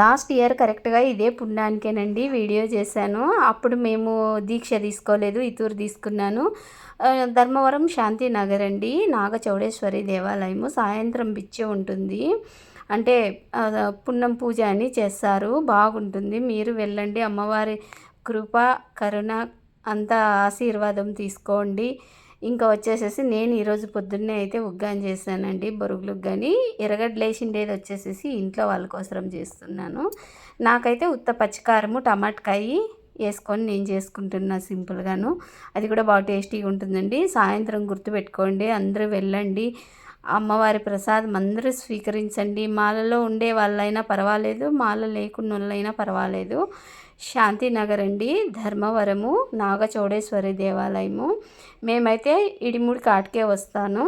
Last year కరెక్ట్గా ఇదే పుణ్యానికేనండి video చేశాను. అప్పుడు మేము దీక్ష తీసుకోలేదు ఇతూరు తీసుకున్నాను. ధర్మవరం శాంతి నగర్ అండి. నాగ చౌడేశ్వరి దేవాలయము సాయంత్రం బిచ్చే ఉంటుంది. అంటే పున్నం పూజ అని చేస్తారు. బాగుంటుంది. మీరు వెళ్ళండి. అమ్మవారి కృప కరుణ అంత ఆశీర్వాదం తీసుకోండి. ఇంకా వచ్చేసేసి నేను ఈరోజు పొద్దున్నే అయితే ఉగ్గాని చేశానండి బొరుగులు కానీ ఎరగడ్లేసిండేది వచ్చేసేసి ఇంట్లో వాళ్ళ కోసరం చేస్తున్నాను. నాకైతే ఉత్త పచ్చికారము టమాటకాయ వేసుకొని నేను చేసుకుంటున్నా సింపుల్గాను. అది కూడా బాగా టేస్టీగా ఉంటుందండి. సాయంత్రం గుర్తుపెట్టుకోండి అందరూ వెళ్ళండి. అమ్మవారి ప్రసాదం అందరూ స్వీకరించండి. మాలలో ఉండే వాళ్ళైనా పర్వాలేదు మాల లేకున్న వాళ్ళైనా పర్వాలేదు. శాంతినగర్ అండి ధర్మవరము నాగచౌడేశ్వరి దేవాలయము. మేమైతే ఇడిముడి కాటికే వస్తాను.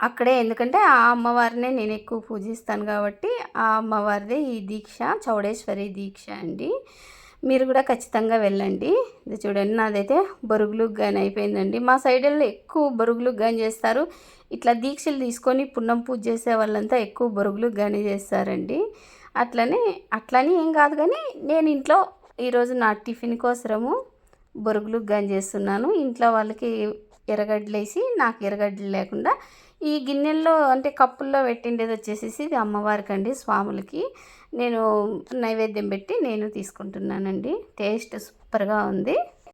అక్కడే ఎందుకంటే ఆ అమ్మవారినే నేను ఎక్కువ పూజిస్తాను కాబట్టి ఆ అమ్మవారిదే ఈ దీక్ష చౌడేశ్వరి దీక్ష అండి. మీరు కూడా ఖచ్చితంగా వెళ్ళండి. ఇది చూడండి నాదైతే బొరుగులు గాని అయిపోయిందండి. మా సైడ్లో ఎక్కువ బొరుగులు గాని చేస్తారు. ఇట్లా దీక్షలు తీసుకొని పున్నం పూజ చేసే వాళ్ళంతా ఎక్కువ బొరుగులు గాని చేస్తారండి. అట్లనే అట్లని ఏం కాదు కానీ నేను ఇంట్లో ఈరోజు నా టిఫిన్ కోసరము బొరుగులు గాని చేస్తున్నాను. ఇంట్లో వాళ్ళకి ఎర్రగడ్డలు వేసి నాకు ఎర్రగడ్డలు లేకుండా ఈ గిన్నెల్లో అంటే కప్పుల్లో పెట్టిండేది వచ్చేసేసి ఇది అమ్మవారికి అండి స్వాములకి. నేను నైవేద్యం పెట్టి నేను తీసుకుంటున్నానండి. టేస్ట్ సూపర్గా ఉంది.